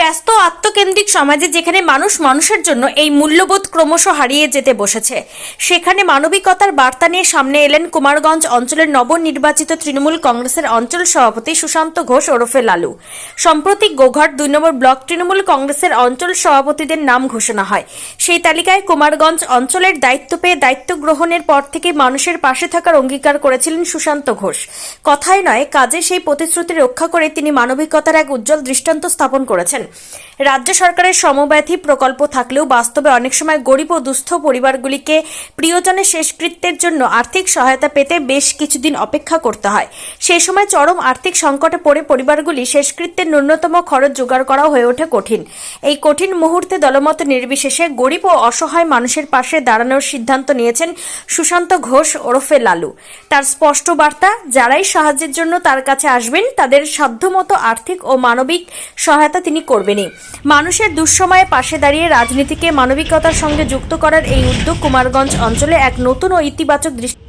ব্যস্ত, আত্মকেন্দ্রিক সমাজে যেখানে মানুষ মানুষের জন্য এই মূল্যবোধ ক্রমশ হারিয়ে যেতে বসেছে, সেখানে মানবিকতার বার্তা নিয়ে সামনে এলেন কুমারগঞ্জ অঞ্চলের নবনির্বাচিত তৃণমূল কংগ্রেসের অঞ্চল সভাপতি সুশান্ত ঘোষ, ওরফে লালু। সম্প্রতি গোঘাট দুই নম্বর ব্লক তৃণমূল কংগ্রেসের অঞ্চল সভাপতিদের নাম ঘোষণা হয়। সেই তালিকায় কুমারগঞ্জ অঞ্চলের দায়িত্ব পেয়ে দায়িত্ব গ্রহণের পর থেকে মানুষের পাশে থাকার অঙ্গীকার করেছিলেন সুশান্ত ঘোষ। কথায় নয়, কাজে সেই প্রতিশ্রুতি রক্ষা করে তিনি মানবিকতার এক উজ্জ্বল দৃষ্টান্ত স্থাপন করেছেন। রাজ্য সরকারের সমব্যথী প্রকল্প থাকলেও বাস্তবে অনেক সময় গরিব ও দুস্থ পরিবারগুলিকে প্রিয়জনের শেষকৃত্যের জন্য আর্থিক সহায়তা পেতে বেশ কিছুদিন অপেক্ষা করতে হয়। সেই সময় চরম আর্থিক সংকটে পড়ে পরিবারগুলি শেষকৃত্যের ন্যূনতম খরচ জোগাড় করা হয়ে ওঠে কঠিন। এই কঠিন মুহূর্তে দলমত নির্বিশেষে গরিব ও অসহায় মানুষের পাশে দাঁড়ানোর সিদ্ধান্ত নিয়েছেন সুশান্ত ঘোষ ওরফে লালু। তার স্পষ্ট বার্তা, যারাই সাহায্যের জন্য তার কাছে আসবেন, তাদের সাধ্যমতো আর্থিক ও মানবিক সহায়তা তিনি করবেনই। মানুষের দুঃসময়ে পাশে দাঁড়িয়ে রাজনীতিকে মানবিকতার সঙ্গে যুক্ত করার এই উদ্যোগ কুমারগঞ্জ অঞ্চলে এক নতুন ও ইতিবাচক দৃষ্টি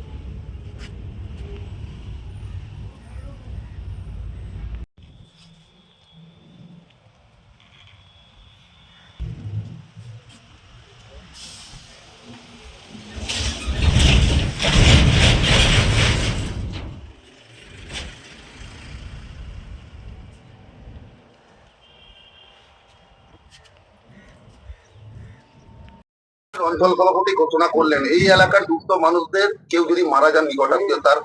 অঞ্চল সভাপতি ঘোষণা করলেন, এই এলাকার দুস্থ মানুষদের কেউ যদি মারা যান নিকটাত্মীয়, তার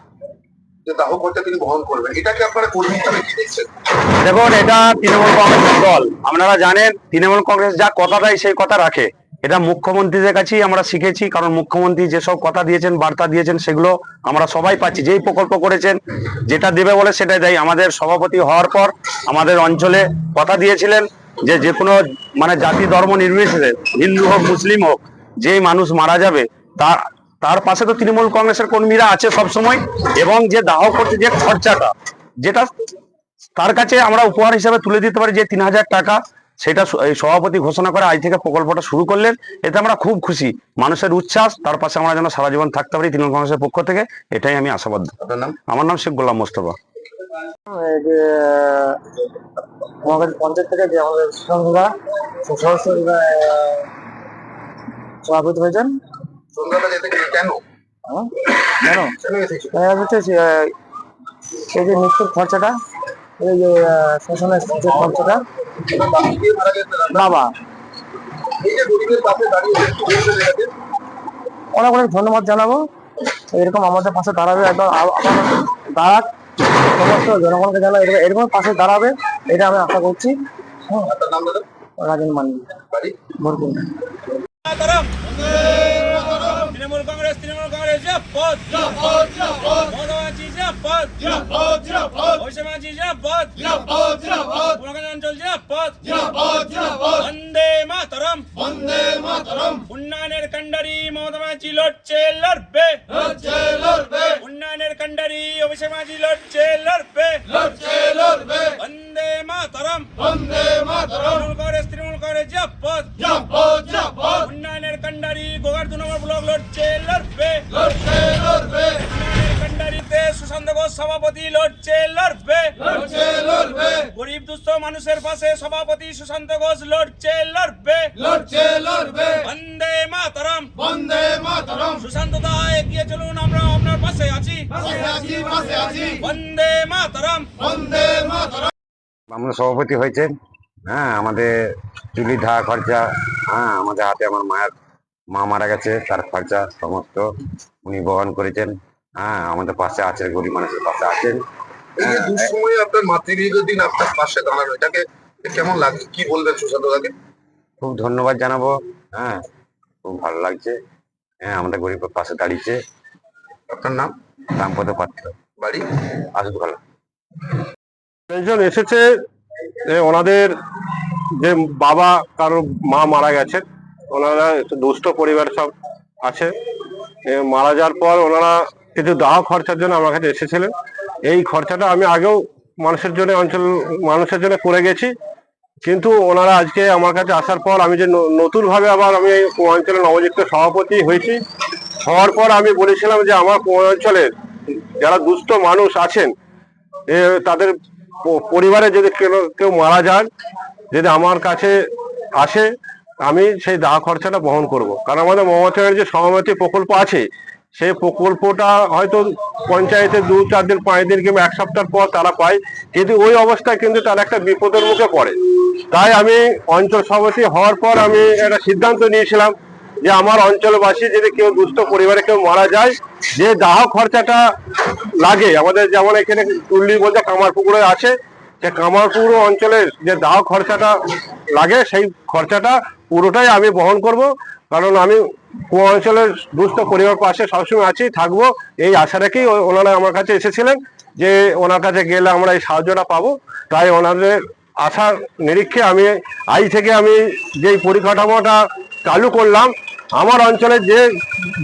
দেখুন, এটা তৃণমূল কংগ্রেসের দল। আপনারা জানেন, তৃণমূল কংগ্রেস যা কথা দেয় সেই কথা রাখে। এটা মুখ্যমন্ত্রীদের কাছেই আমরা শিখেছি, কারণ মুখ্যমন্ত্রী যেসব কথা দিয়েছেন, বার্তা দিয়েছেন, সেগুলো আমরা সবাই পাচ্ছি। যেই প্রকল্প করেছেন, যেটা দেবে বলে সেটাই দেয়। আমাদের সভাপতি হওয়ার পর আমাদের অঞ্চলে কথা দিয়েছিলেন যে যে কোনো মানে জাতি ধর্ম নির্বিশেষে, হিন্দু হোক, মুসলিম হোক যেই মানুষ মারা যাবে তার তার পাশে তো তৃণমূল কংগ্রেসের কর্মীরা আছে সবসময় এবং যে দাহ করতে যে খরচাটা যেটা তার কাছে আমরা উপহার হিসাবে তুলে দিতে পারি যে তিন হাজার টাকা সেটা সভাপতি ঘোষণা করে আজ থেকে প্রকল্পটা শুরু করলেন। এতে আমরা খুব খুশি। মানুষের উচ্ছ্বাস তার পাশে আমরা যেন সারা জীবন থাকতে পারি তৃণমূল কংগ্রেসের পক্ষ থেকে এটাই আমি আশাবাদ। নাম? আমার নাম শেখ গোলাম মোস্তফা। আমাদের পঞ্চায়েত থেকে যে আমাদের সভাপতি গেলে কেন? হ্যাঁ? কেন? এসেছিল যে, এই যে মৃত্যুর খরচাটা এই যে শ্মশানের যে খরচাটা? বাবা? অনেক অনেক ধন্যবাদ জানাব। এরকম আমাদের পাশে দাঁড়াবে একদম দাঁড়াক। সমস্ত জনগণকে জানা এরকম এরকম পাশে দাঁড়াবে এটা আমি আশা করছি। হ্যাঁ রাজেন মান্ডি। ভরপুর তৃণমূল কংগ্রেস তৃণমূল কংগ্রেস বন্দে মাতরম বন্দে মাতরম। উন্নয়নের কান্ডারি মমতাজি লড়ছে লড়বে। উন্নয়নের কান্ডারি অভিষেমাজি লড়ছে লড়বে। বন্দে মাতরম। বন্দে মাতরম। কংগ্রেস উন্নয়নের কান্ডারি গোগার দু ব্লক লড়ছে লড়বে। উন্নয়নের কান্ডারিতে সুশান্ত ঘোষ সভাপতি লড়ছে লড়বে। গরিব দুস্থ মানুষের পাশে সভাপতি সুশান্ত ঘোষ লড়ছে লড়বে। বন্দে মাতরম। বন্দে মাতরম। সুশান্ত দা এগিয়ে চলুন আমরা আপনার পাশে আছি। বন্দে মাতরম। আমরা সভাপতি হয়েছেন। হ্যাঁ আমাদের চুলি ধা খরচা হ্যাঁ আমাদের হাতে আমার মায়ের মা মারা গেছে তার খরচা সমস্ত উনি বহন করেছেন। হ্যাঁ আমাদের পাশে আছেন গরিব মানুষের পাশে আছেন। এই দুঃসময়ে আপনার মাতৃবিয়োগের দিন আপনার পাশে দাঁড়ানো এটাকে কেমন লাগে? কি বলবেন সুশান্ত দাকে? খুব ধন্যবাদ জানাব। হ্যাঁ খুব ভালো লাগছে। হ্যাঁ আমাদের গরিবের পাশে দাঁড়িয়েছে। আপনার নাম? দাম্পত্য পাত্র। বাড়ি? আসুক ভালো। এসেছে ওনাদের যে বাবা কারোর মা মারা গেছেন ওনারা দুস্থ পরিবার সব আছে। মারা যাওয়ার পর ওনারা কিছু দাহ খরচার জন্য আমার কাছে এসেছিলেন। এই খরচাটা আমি আগেও মানুষের জন্য, অঞ্চল মানুষের জন্য করে গেছি। কিন্তু ওনারা আজকে আমার কাছে আসার পর আমি যে নতুন ভাবে আবার আমি অঞ্চলের নবযুক্ত সভাপতি হয়েছি, হওয়ার পর আমি বলেছিলাম যে আমার অঞ্চলের যারা দুস্থ মানুষ আছেন তাদের পরিবারে যদি কেউ মারা যান, যদি আমার কাছে আসে, আমি সেই দাহ খরচাটা বহন করব। কারণ আমাদের মমতা যে সহমতি প্রকল্প আছে। সেই প্রকল্পটা হয়তো পঞ্চায়েতে দু, চার দিন, পাঁচ দিন কিংবা এক সপ্তাহ পর তারা পায়। কিন্তু ওই অবস্থায় কিন্তু তারা একটা বিপদের মুখে পড়ে। তাই আমি অঞ্চল সভাপতি হওয়ার পর আমি একটা সিদ্ধান্ত নিয়েছিলাম যে আমার অঞ্চলবাসী, যদি কেউ দুস্থ পরিবারে কেউ মারা যায়, যে দাহ খরচাটা লাগে, আমাদের যেমন এখানে টুল্লি বলতে কামারপুকুরে আছে, যে কামারপুর অঞ্চলের যে দাহ খরচাটা লাগে, সেই খরচাটা পুরোটাই আমি বহন করব। কারণ আমি কুয়া অঞ্চলের দুস্থ পরিবার পাশে সবসময় আছি, থাকব। এই আশা রেখেই ওনারা আমার কাছে এসেছিলেন যে ওনার কাছে গেলে আমরা এই সাহায্যটা পাবো। তাই ওনাদের আশার নিরীক্ষে আমি আজ থেকে আমি যেই পরিকাঠামোটা চালু করলাম আমার অঞ্চলে যে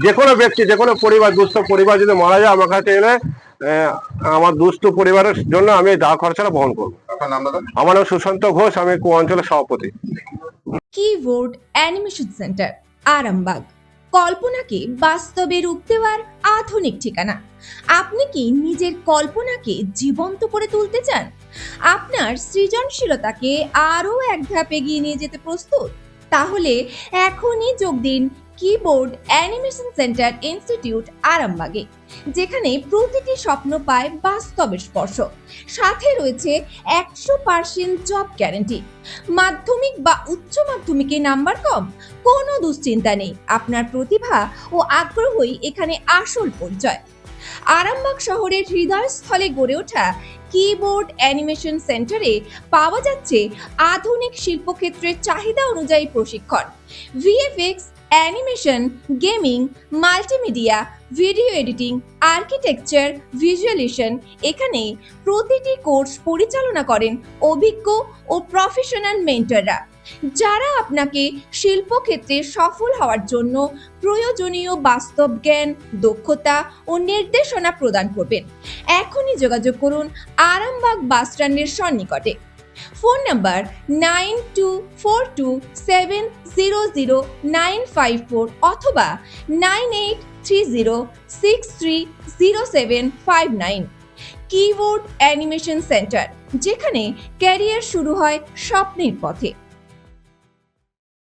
যে কোনো ব্যক্তি যে কোনো পরিবার দুস্থ পরিবার যদি মারা যায় আমার কাছে এলে আমার দুস্থ পরিবারের জন্য আমি এই দাহ খরচাটা বহন করব। আমার নাম সুশান্ত ঘোষ আমি কুয়া অঞ্চলের সভাপতি। Keyboard animation centre Arambagh. কল্পনাকে বাস্তবে রূপ দেওয়ার আধুনিক ঠিকানা। আপনি কি নিজের কল্পনাকে জীবন্ত করে তুলতে চান? আপনার সৃজনশীলতাকে আরও এক ধাপ এগিয়ে নিয়ে যেতে প্রস্তুত? তাহলে এখনই যোগ দিন কিবোর্ড অ্যানিমেশন সেন্টার ইনস্টিটিউট আরামবাগে, যেখানে প্রতিটি স্বপ্ন পায় বাস্তবের স্পর্শ। সাথে রয়েছে একশো পার্সেন্ট জব গ্যারেন্টি। মাধ্যমিক বা উচ্চ মাধ্যমিকে নাম্বার কম, কোনো দুশ্চিন্তা নেই। আপনার প্রতিভা ও আগ্রহই এখানে আসল পরিচয়। আরামবাগ শহরের হৃদয়স্থলে গড়ে ওঠা কিবোর্ড অ্যানিমেশন সেন্টারে পাওয়া যাচ্ছে আধুনিক শিল্পক্ষেত্রের চাহিদা অনুযায়ী প্রশিক্ষণ। VFX animation, gaming, multimedia, video editing, architecture visualisation এখানে প্রতিটি কোর্স পরিচালনা করেন অভিজ্ঞ ও প্রফেশনাল মেন্টররা। যারা আপনাকে শিল্পক্ষেত্রে সফল হওয়ার জন্য প্রয়োজনীয় বাস্তব জ্ঞান, দক্ষতা ও নির্দেশনা প্রদান করবেন। এখনই যোগাযোগ করুন আরামবাগ বাস স্ট্যান্ডের সন্নিকটে। Phone number nine two four two seven zero zero nine five four অথবা nine eight three zero six three zero seven five nine. Keyboard animation centre, যেখানে ক্যারিয়ার শুরু হয় স্বপ্নের পথে।